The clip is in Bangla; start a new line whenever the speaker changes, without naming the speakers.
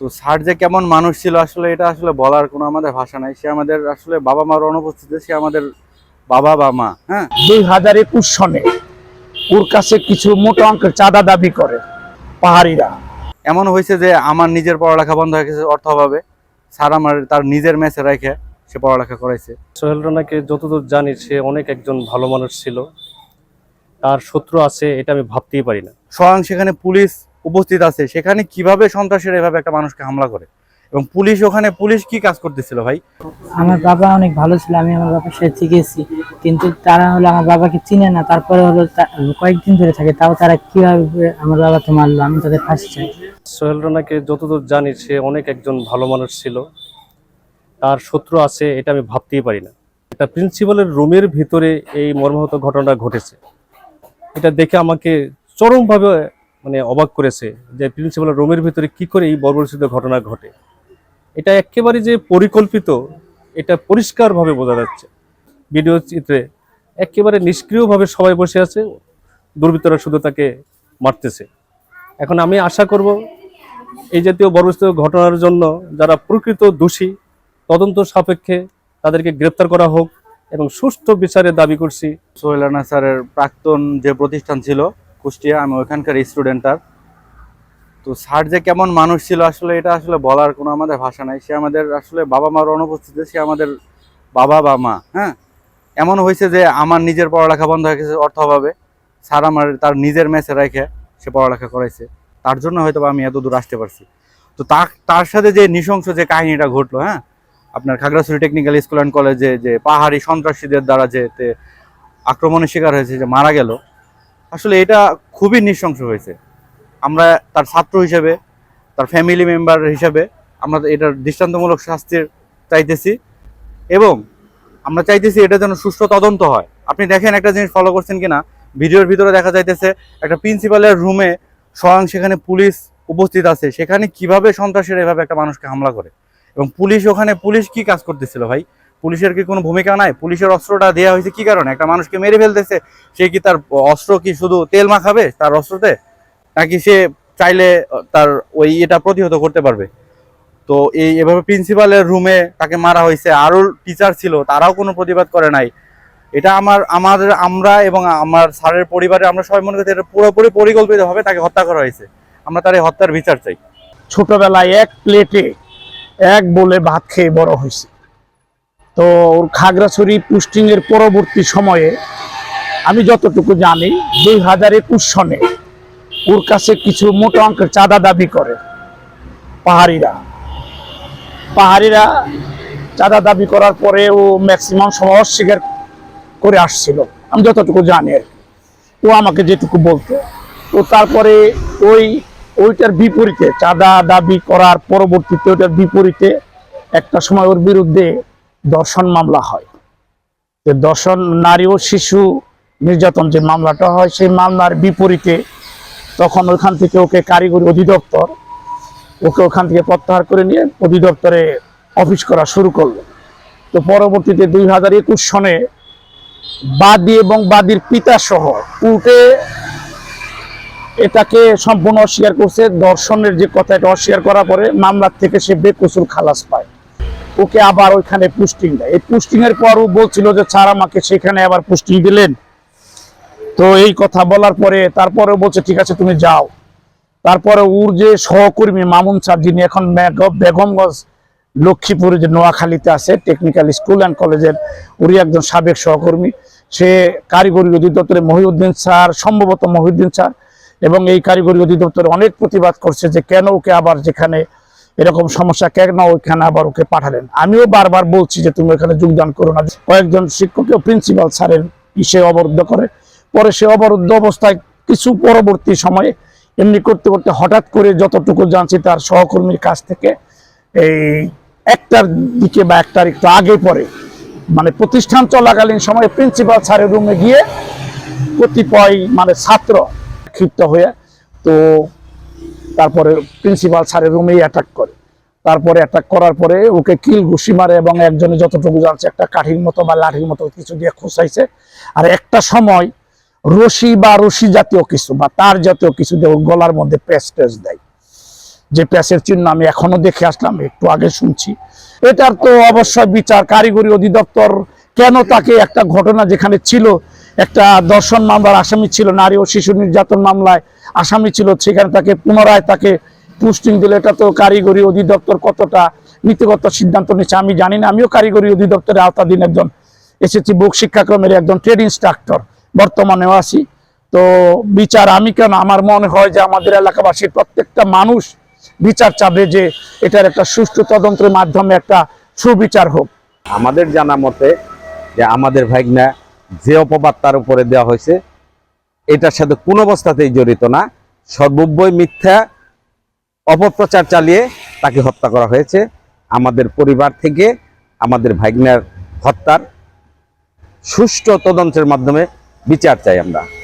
তো স্যার যে কেমন মানুষ ছিল আসলে এটা আসলে বলার কোনো আমাদের ভাষা নাই। সে আমাদের আসলে বাবা মার অনুপস্থিতিতে সে আমাদের বাবা বা মা হ্যাঁ?
দুই হাজার একুশ সনে ওর কাছে কিছু মোটা অঙ্কের চাঁদা দাবি করে পাহাড়িরা।
এমন হয়েছে যে আমার নিজের পড়ালেখা বন্ধ হয়ে গেছে অর্থ অভাবে। স্যার আমার তার নিজের মেসে রেখে সে পড়ালেখা করাইছে।
সোহেল রানাকে যতদূর জানি সে অনেক একজন ভালো মানুষ ছিল। তার শত্রু আছে এটা আমি ভাবতেই পারি না।
স্বয়ং সেখানে পুলিশ উপস্থিত আছে সেখানে কীভাবে সন্ত্রাসীরা এভাবে একটা মানুষকে হামলা করে? এবং পুলিশ ওখানে পুলিশ কি কাজ করতেছিল ভাই?
আমার বাবা অনেক ভালো ছিল আমি আমার বাবার সাথে গেছি কিন্তু তারা হলো আমার বাবাকে চিনে না তারপরে হলো কয়েকদিন ধরে থাকে তাও তারা কীভাবে আমার বাবাকে মারলো আমি তাদের ফাঁসি চাই।
সোহেল রানাকে যতদূর জানি সে অনেক একজন ভালো মানুষ ছিল। তার শত্রু আছে এটা আমি ভাবতেই পারি না। এটা প্রিন্সিপালের রুমের ভিতরে এই মর্মাহত ঘটনাটা ঘটেছে। এটা দেখে আমাকে চরমভাবে মানে অবাক করেছে যে প্রিন্সিপালের রুমের ভিতরে কি করে এই বর্বরচিত ঘটনা ঘটে। এটা একেবারে যে পরিকল্পিত, এটা পরিষ্কারভাবে বোঝা যাচ্ছে। ভিডিও চিত্রে একেবারে নিষ্ক্রিয়ভাবে সবাই বসে আছে, দুর্বৃত্তরা শুধু তাকে মারতেছে। এখন আমি আশা করব, এই জাতীয় বর্বরিত ঘটনার জন্য যারা প্রকৃত দোষী, তদন্ত সাপেক্ষে তাদেরকে গ্রেপ্তার করা হোক এবং সুষ্ঠু বিচারের দাবি করছি।
সোহেল রানা স্যারের প্রাক্তন যে প্রতিষ্ঠান ছিল কুষ্টিয়া, আমি ওইখানকার স্টুডেন্ট তার তো স্যার যে কেমন মানুষ ছিল আসলে এটা আসলে বলার কোনো আমাদের ভাষা নাই। সে আমাদের আসলে বাবা মার অনুপস্থিতিতে সে আমাদের বাবা বা মা হ্যাঁ? এমন হয়েছে যে আমার নিজের পড়ালেখা বন্ধ হয়ে গেছে অর্থ অভাবে স্যার আমার তার নিজের মেসে রেখে সে পড়ালেখা করাইছে। তার জন্য হয়তো আমি এত দূর আসতে পারছি। তো তার সাথে যে নৃশংস যে কাহিনীটা ঘটলো হ্যাঁ? আপনার খাগড়াছড়ি টেকনিক্যাল স্কুল অ্যান্ড কলেজে যে পাহাড়ি সন্ত্রাসীদের দ্বারা যে আক্রমণের শিকার হয়েছে, যে মারা গেল আসলে এটা খুবই নৃশংস হয়েছে। আমরা তার ছাত্র হিসেবে, তার ফ্যামিলি মেম্বার হিসেবে আমরা এটার দৃষ্টান্তমূলক শাস্তির চাইতেছি এবং আমরা চাইতেছি এটা যেন সুষ্ঠু তদন্ত হয়। আপনি দেখেন একটা জিনিস ফলো করছেন কিনা? ভিডিওর ভিতরে দেখা যাইতেছে একটা প্রিন্সিপালের রুমে স্বয়ং সেখানে পুলিশ উপস্থিত আছে। সেখানে কীভাবে সন্ত্রাসীরা এভাবে একটা মানুষকে হামলা করে? এবং পুলিশ ওখানে, পুলিশ কি কাজ করতেছিল ভাই? পুলিশের কি কোনো ভূমিকা নাই? পুলিশের অস্ত্রটা দেওয়া হয়েছে কি কারণে? একটা মানুষকে মেরে ফেলতেছে, সে কি তার অস্ত্র কি শুধু তেল মাখাবে তার অস্ত্রতে? নাকি সে চাইলে তার ওই এটা প্রতিহত করতে পারবে? তো এই এভাবে প্রিন্সিপালের রুমে তাকে মারা হয়েছে। আরও টিচার ছিল, তারাও কোনো প্রতিবাদ করে নাই। এটা আমার, আমাদের, আমরা এবং আমার স্যারের পরিবারে আমরা সবাই মনে করি এটা পুরোপুরি পরিকল্পিতভাবে তাকে হত্যা করা হয়েছে। আমরা তার এই হত্যার বিচার চাই।
ছোটবেলায় এক প্লেটে এক বলে ভাত খেয়ে বড় হয়েছে। তো ওর খাগড়াছড়ি পুস্টিং এর পরবর্তী সময়ে আমি যতটুকু জানি, দুই হাজার একুশ সনে ওর কাছে কিছু মোটা অঙ্কের চাঁদা দাবি করে পাহাড়িরা। পাহাড়িরা চাঁদা দাবি করার পরে ও ম্যাক্সিমাম সময় অস্বীকার করে আসছিল। আমি যতটুকু জানি আর। ও আমাকে যেটুকু বলতো। তো তারপরে ওই, ওইটার বিপরীতে চাঁদা দাবি করার পরবর্তীতে, ওইটার বিপরীতে একটা সময় ওর বিরুদ্ধে দর্শন মামলা হয়। তো দর্শন নারী ও শিশু নির্যাতন যে মামলাটা হয়, সেই মামলার বিপরীতে তখন ওখান থেকে ওকে কারিগরি অধিদপ্তর, ওকে ওখান থেকে প্রত্যাহার করে নিয়ে অধিদপ্তরে অফিস করা শুরু করল। তো পরবর্তীতে দুই হাজার একুশ সনে বাদী এবং বাদীর পিতা সহ কোর্টে এটাকে সম্পূর্ণ অস্বীকার করছে। দর্শনের যে কথা এটা অস্বীকার করার পরে মামলার থেকে সে বেকসুর খালাস পায়। ওকে আবার ওইখানে পুস্টিং দেয়। এই পুস্টিং এর পর ও বলছিল যে, স্যার, আমাকে সেখানে আবার পুস্টিং দিলেন। তো এই কথা বলার পরে তারপরে বলছে, ঠিক আছে, তুমি যাও। তারপরে ওর যে সহকর্মী মামুন স্যার, যিনি এখন বেগমগঞ্জ, লক্ষ্মীপুরে, যে নোয়াখালীতে আছে টেকনিক্যাল স্কুল অ্যান্ড কলেজের উনি একজন সাবেক সহকর্মী। সে কারিগরি অধিদপ্তরে মহিউদ্দিন স্যার, সম্ভবত মহিউদ্দিন স্যার, এবং এই কারিগরি অধিদপ্তরে অনেক প্রতিবাদ করছে যে, কেন ওকে আবার যেখানে এরকম সমস্যা কেন ওইখানে আবার ওকে পাঠালেন? আমিও বারবার বলছি যে তুমি ওখানে যোগদান করো না। কয়েকজন শিক্ষককে প্রিন্সিপাল স্যারের ইসে অবরুদ্ধ করে। পরে সে অবরুদ্ধ অবস্থায় কিছু পরবর্তী সময়ে এমনি করতে করতে হঠাৎ করে যতটুকু জানছি তার সহকর্মীর কাছ থেকে, এই একটার দিকে বা একটার একটু আগে পরে মানে প্রতিষ্ঠান চলাকালীন সময়ে প্রিন্সিপাল স্যারের রুমে গিয়ে কতিপয় মানে ছাত্র ক্ষিপ্ত হয়ে, তো তারপরে প্রিন্সিপাল স্যারের রুমেই অ্যাটাক করে। তারপরে অ্যাটাক করার পরে ওকে কিল ঘুষি মারে এবং একজনে যতটুকু জানছে একটা কাঠির মতো বা লাঠির মতো কিছু দিয়ে খোঁচাইছে। আর একটা সময় রশি বা রশি জাতীয় কিছু বা তার জাতীয় কিছু দিয়ে গলার মধ্যে পেস্ট টেস্ট দেয়। যে প্যাসের চিহ্ন আমি এখনও দেখে আসলাম, একটু আগে শুনছি। এটার তো অবশ্যই বিচার, কারিগরি অধিদপ্তর কেন তাকে একটা ঘটনা যেখানে ছিল একটা দর্শন মামলার আসামি ছিল, নারী ও শিশু নির্যাতন মামলায় আসামি ছিল, সেখানে তাকে পুনরায় তাকে পোস্টিং দিলে। এটা তো কারিগরি অধিদপ্তর কতটা নীতিগত সিদ্ধান্ত নিচ্ছে আমি জানি না। আমিও কারিগরি অধিদপ্তরের আওতাধীন একজন এসেছি, বুক শিক্ষাক্রমের একজন ট্রেড ইনস্ট্রাক্টর, বর্তমানেও আছি। তো বিচার, আমি কেন, আমার মনে হয় যে আমাদের এলাকাবাসীর প্রত্যেকটা মানুষ বিচার চাবে যে এটার একটা সুষ্ঠু তদন্তের মাধ্যমে একটা সুবিচার হোক।
আমাদের জানা মতে যে আমাদের ভাইগনা যে অপবাদ তার উপরে দেওয়া হয়েছে, এটার সাথে কোনো অবস্থাতেই জড়িত না। সর্বব্যই মিথ্যা অপপ্রচার চালিয়ে তাকে হত্যা করা হয়েছে। আমাদের পরিবার থেকে আমাদের ভাগ্নার হত্যার সুষ্ঠু তদন্তের মাধ্যমে বিচার চাই আমরা।